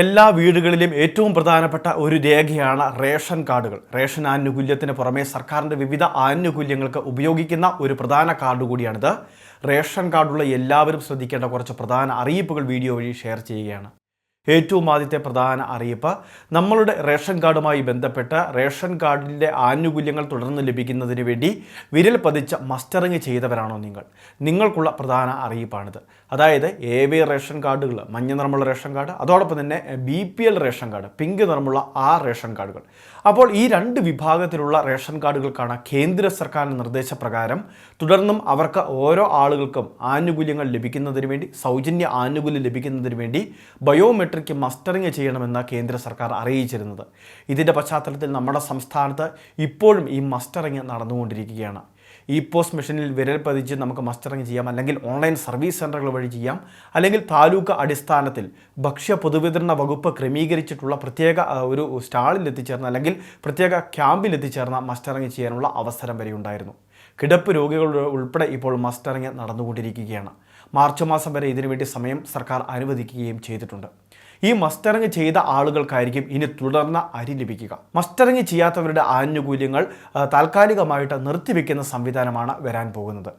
എല്ലാ വീടുകളിലും ഏറ്റവും പ്രധാനപ്പെട്ട ഒരു രേഖയാണ് റേഷൻ കാർഡുകൾ. റേഷൻ ആനുകൂല്യത്തിന് പുറമെ സർക്കാരിന്റെ വിവിധ ആനുകൂല്യങ്ങൾക്ക് ഉപയോഗിക്കുന്ന ഒരു പ്രധാന കാർഡ് കൂടിയാണിത്. റേഷൻ കാർഡുള്ള എല്ലാവരും ശ്രദ്ധിക്കേണ്ട കുറച്ച് പ്രധാന അറിയിപ്പുകൾ വീഡിയോ വഴി ഷെയർ ചെയ്യുകയാണ്. ഏറ്റവും ആദ്യത്തെ പ്രധാന അറിയിപ്പ് നമ്മളുടെ റേഷൻ കാർഡുമായി ബന്ധപ്പെട്ട റേഷൻ കാർഡിന്റെ ആനുകൂല്യങ്ങൾ തുടർന്ന് ലഭിക്കുന്നതിന് വേണ്ടി വിരൽ പതിച്ച മസ്റ്ററിങ് ചെയ്തവരാണോ നിങ്ങൾ? നിങ്ങൾക്കുള്ള പ്രധാന അറിയിപ്പാണിത്. അതായത് എ വി റേഷൻ കാർഡുകൾ മഞ്ഞ നിറമുള്ള റേഷൻ കാർഡ് അതോടൊപ്പം തന്നെ B P L ration card pink നിറമുള്ള ആ റേഷൻ കാർഡുകൾ. അപ്പോൾ ഈ രണ്ട് വിഭാഗത്തിലുള്ള റേഷൻ കാർഡുകൾക്കാണ് കേന്ദ്ര സർക്കാരിന്റെ നിർദ്ദേശപ്രകാരം തുടർന്നും അവർക്ക് ഓരോ ആളുകൾക്കും ആനുകൂല്യങ്ങൾ ലഭിക്കുന്നതിന് വേണ്ടി സൗജന്യ ആനുകൂല്യം ലഭിക്കുന്നതിന് വേണ്ടി ബയോമെട്രിക് മസ്റ്ററിങ് ചെയ്യണമെന്ന് കേന്ദ്ര സർക്കാർ അറിയിച്ചിരുന്നത്. ഇതിന്റെ പശ്ചാത്തലത്തിൽ നമ്മുടെ സംസ്ഥാനത്ത് ഇപ്പോഴും ഈ മസ്റ്ററിങ് നടന്നുകൊണ്ടിരിക്കുകയാണ്. ഇ പോസ്റ്റ് മെഷീനിൽ വിരൽ പതിച്ച് നമുക്ക് മസ്റ്ററിങ് ചെയ്യാം അല്ലെങ്കിൽ ഓൺലൈൻ സർവീസ് സെന്ററുകൾ വഴി ചെയ്യാം അല്ലെങ്കിൽ താലൂക്ക് അടിസ്ഥാനത്തിൽ ഭക്ഷ്യ പൊതുവിതരണ വകുപ്പ് ക്രമീകരിച്ചിട്ടുള്ള പ്രത്യേക ഒരു സ്റ്റാളിൽ എത്തിച്ചേർന്ന അല്ലെങ്കിൽ പ്രത്യേക ക്യാമ്പിൽ എത്തിച്ചേർന്ന മസ്റ്ററിങ് ചെയ്യാനുള്ള അവസരം വരെ ഉണ്ടായിരുന്നു. കിടപ്പ് രോഗികളുടെ ഉൾപ്പെടെ ഇപ്പോൾ മസ്റ്ററിങ് നടന്നുകൊണ്ടിരിക്കുകയാണ്. മാർച്ച് മാസം വരെ ഇതിനുവേണ്ടി സമയം സർക്കാർ അനുവദിക്കുകയും ചെയ്തിട്ടുണ്ട്. ഈ മസ്റ്ററിങ് ചെയ്ത ആളുകൾക്കായിരിക്കും ഇനി തുടർന്ന അരി ലഭിക്കുക. മസ്റ്ററിങ് ചെയ്യാത്തവരുടെ ആനുകൂല്യങ്ങൾ താൽക്കാലികമായിട്ട് നിർത്തിവെക്കുന്ന സംവിധാനമാണ് വരാൻ പോകുന്നത്.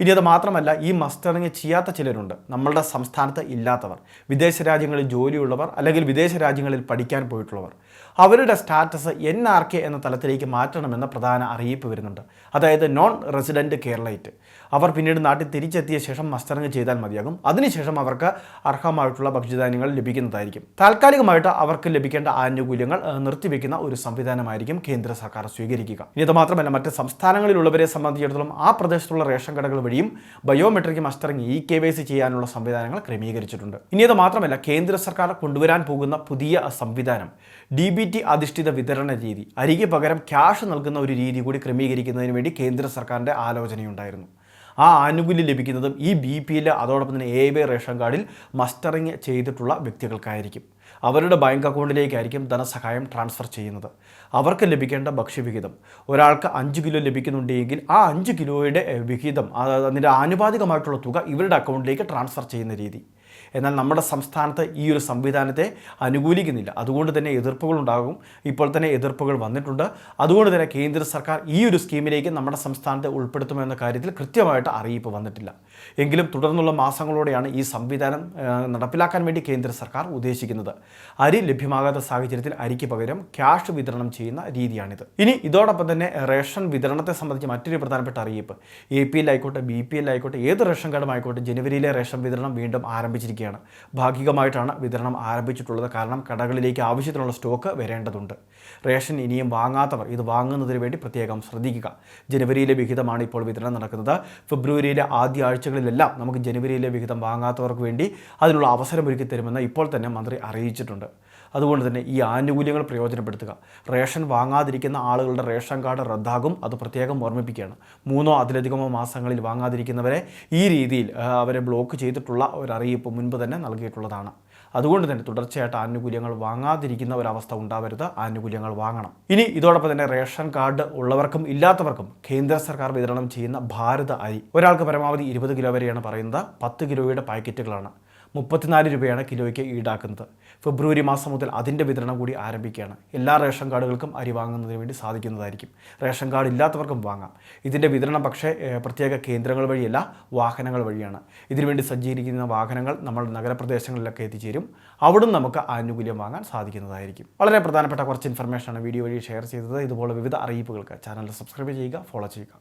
ഇനി അത് മാത്രമല്ല ഈ മസ്റ്ററിങ് ചെയ്യാത്ത ചിലരുണ്ട്. നമ്മളുടെ സംസ്ഥാനത്ത് ഇല്ലാത്തവർ വിദേശ രാജ്യങ്ങളിൽ ജോലിയുള്ളവർ അല്ലെങ്കിൽ വിദേശ രാജ്യങ്ങളിൽ പഠിക്കാൻ പോയിട്ടുള്ളവർ. അവരുടെ സ്റ്റാറ്റസ് എൻ ആർ കെ എന്ന തലത്തിലേക്ക് മാറ്റണമെന്ന പ്രധാന അറിയിപ്പ് വരുന്നുണ്ട്. അതായത് നോൺ റെസിഡന്റ് കേരളൈറ്റ്. അവർ പിന്നീട് നാട്ടിൽ തിരിച്ചെത്തിയ ശേഷം മസ്റ്ററിങ് ചെയ്താൽ മതിയാകും. അതിനുശേഷം അവർക്ക് അർഹമായിട്ടുള്ള ഭക്ഷ്യധാന്യങ്ങൾ ലഭിക്കുന്നതായിരിക്കും. താൽക്കാലികമായിട്ട് അവർക്ക് ലഭിക്കേണ്ട ആനുകൂല്യങ്ങൾ നിർത്തിവെക്കുന്ന ഒരു സംവിധാനമായിരിക്കും കേന്ദ്ര സർക്കാർ സ്വീകരിക്കുക. ഇനി ഇത് മാത്രമല്ല മറ്റ് സംസ്ഥാനങ്ങളിലുള്ളവരെ സംബന്ധിച്ചിടത്തോളം ആ പ്രദേശത്തുള്ള റേഷൻ കടകൾ വഴിയും biometric mustering E K Y C ചെയ്യാനുള്ള സംവിധാനങ്ങൾ ക്രമീകരിച്ചിട്ടുണ്ട്. ഇനി ഇത് മാത്രമല്ല കേന്ദ്ര സർക്കാർ കൊണ്ടുവരാൻ പോകുന്ന പുതിയ സംവിധാനം ഡി ബി ടി അധിഷ്ഠിത വിതരണ രീതി. അരികെ പകരം ക്യാഷ് നൽകുന്ന ഒരു രീതി കൂടി ക്രമീകരിക്കുന്നതിന് വേണ്ടി കേന്ദ്ര സർക്കാരിന്റെ ആലോചനയുണ്ടായിരുന്നു. ആ ആനുകൂല്യം ലഭിക്കുന്നതും ഈ ബി പി എൽ അതോടൊപ്പം തന്നെ എ ബി റേഷൻ കാർഡിൽ മസ്റ്ററിങ് ചെയ്തിട്ടുള്ള വ്യക്തികൾക്കായിരിക്കും. അവരുടെ ബാങ്ക് അക്കൗണ്ടിലേക്കായിരിക്കും ധനസഹായം ട്രാൻസ്ഫർ ചെയ്യുന്നത്. അവർക്ക് ലഭിക്കേണ്ട ഭക്ഷ്യവിഹിതം. ഒരാൾക്ക് അഞ്ച് കിലോ ലഭിക്കുന്നുണ്ടെങ്കിൽ ആ അഞ്ച് കിലോയുടെ വിഹിതം അത് അതിന്റെ ആനുപാതികമായിട്ടുള്ള തുക ഇവരുടെ അക്കൗണ്ടിലേക്ക് ട്രാൻസ്ഫർ ചെയ്യുന്ന രീതി. എന്നാൽ നമ്മുടെ സംസ്ഥാനത്ത് ഈ ഒരു സംവിധാനത്തെ അനുകൂലിക്കുന്നില്ല. അതുകൊണ്ട് തന്നെ എതിർപ്പുകൾ ഉണ്ടാകും ഇപ്പോൾ തന്നെ എതിർപ്പുകൾ വന്നിട്ടുണ്ട്. അതുകൊണ്ട് തന്നെ കേന്ദ്ര സർക്കാർ ഈ ഒരു സ്കീമിലേക്ക് നമ്മുടെ സംസ്ഥാനത്തെ ഉൾപ്പെടുത്തുമെന്ന കാര്യത്തിൽ കൃത്യമായിട്ട് അറിയിപ്പ് വന്നിട്ടില്ല. എങ്കിലും തുടർന്നുള്ള മാസങ്ങളോടെയാണ് ഈ സംവിധാനം നടപ്പിലാക്കാൻ വേണ്ടി കേന്ദ്ര സർക്കാർ ഉദ്ദേശിക്കുന്നത്. അരി ലഭ്യമാകാത്ത സാഹചര്യത്തിൽ അരിക്ക് പകരം ക്യാഷ് വിതരണം ചെയ്യുന്ന രീതിയാണിത്. ഇനി ഇതോടൊപ്പം തന്നെ റേഷൻ വിതരണത്തെ സംബന്ധിച്ച് മറ്റൊരു പ്രധാനപ്പെട്ട അറിയിപ്പ്. എ പി എൽ ആയിക്കോട്ടെ ബി പി എൽ ആയിക്കോട്ടെ ഏത് റേഷൻ കാർഡും ആയിക്കോട്ടെ ജനുവരിയിലെ റേഷൻ വിതരണം വീണ്ടും ആരംഭിച്ചിരിക്കുകയാണ്. ഭാഗികമായിട്ടാണ് വിതരണം ആരംഭിച്ചിട്ടുള്ളത്. കാരണം കടകളിലേക്ക് ആവശ്യത്തിനുള്ള സ്റ്റോക്ക് വരേണ്ടതുണ്ട്. റേഷൻ ഇനിയും വാങ്ങാത്തവർ ഇത് വാങ്ങുന്നതിന് വേണ്ടി പ്രത്യേകം ശ്രദ്ധിക്കുക. ജനുവരിയിലെ വിഹിതമാണ് ഇപ്പോൾ വിതരണം നടക്കുന്നത്. ഫെബ്രുവരിയിലെ ആദ്യ ആഴ്ചകളിലെല്ലാം നമുക്ക് ജനുവരിയിലെ വിഹിതം വാങ്ങാത്തവർക്ക് വേണ്ടി അതിനുള്ള അവസരം ഒരുക്കി തരുമെന്ന് ഇപ്പോൾ തന്നെ മന്ത്രി അറിയിച്ചിട്ടുണ്ട്. അതുകൊണ്ട് തന്നെ ഈ ആനുകൂല്യങ്ങൾ പ്രയോജനപ്പെടുത്തുക. റേഷൻ വാങ്ങാതിരിക്കുന്ന ആളുകളുടെ റേഷൻ കാർഡ് റദ്ദാകും. അത് പ്രത്യേകം ഓർമ്മിപ്പിക്കുകയാണ്. മൂന്നോ അതിലധികമോ മാസങ്ങളിൽ വാങ്ങാതിരിക്കുന്നവരെ ഈ രീതിയിൽ അവരെ ബ്ലോക്ക് ചെയ്തിട്ടുള്ള ഒരു അറിയിപ്പ് മുൻപ് തന്നെ നൽകിയിട്ടുള്ളതാണ്. അതുകൊണ്ട് തന്നെ തുടർച്ചയായിട്ട് ആനുകൂല്യങ്ങൾ വാങ്ങാതിരിക്കുന്ന ഒരവസ്ഥ ഉണ്ടാവരുത്. ആനുകൂല്യങ്ങൾ വാങ്ങണം. ഇനി ഇതോടൊപ്പം തന്നെ റേഷൻ കാർഡ് ഉള്ളവർക്കും ഇല്ലാത്തവർക്കും കേന്ദ്ര സർക്കാർ വിതരണം ചെയ്യുന്ന ഭാരത അരി ഒരാൾക്ക് പരമാവധി ഇരുപത് കിലോ വരെയാണ് പറയുന്നത്. പത്ത് കിലോയുടെ പാക്കറ്റുകളാണ്. മുപ്പത്തിനാല് രൂപയാണ് കിലോയ്ക്ക് ഈടാക്കുന്നത്. ഫെബ്രുവരി മാസം മുതൽ അതിന്റെ വിതരണം കൂടി ആരംഭിക്കുകയാണ്. എല്ലാ റേഷൻ കാർഡുകൾക്കും അരി വാങ്ങുന്നതിന് വേണ്ടി സാധിക്കുന്നതായിരിക്കും. റേഷൻ കാർഡ് ഇല്ലാത്തവർക്കും വാങ്ങാം. ഇതിന്റെ വിതരണം പക്ഷേ പ്രത്യേക കേന്ദ്രങ്ങൾ വഴിയല്ല വാഹനങ്ങൾ വഴിയാണ്. ഇതിനുവേണ്ടി സജ്ജീകരിക്കുന്ന വാഹനങ്ങൾ നമ്മൾ നഗരപ്രദേശങ്ങളിലൊക്കെ എത്തിച്ചേരും. അവിടും നമുക്ക് ആനുകൂല്യം വാങ്ങാൻ സാധിക്കുന്നതായിരിക്കും. വളരെ പ്രധാനപ്പെട്ട കുറച്ച് ഇൻഫർമേഷനാണ് വീഡിയോ വഴി ഷെയർ ചെയ്തത്. ഇതുപോലെ വിവിധ അറിയിപ്പുകൾക്ക് ചാനൽ സബ്സ്ക്രൈബ് ചെയ്യുക ഫോളോ ചെയ്യുക.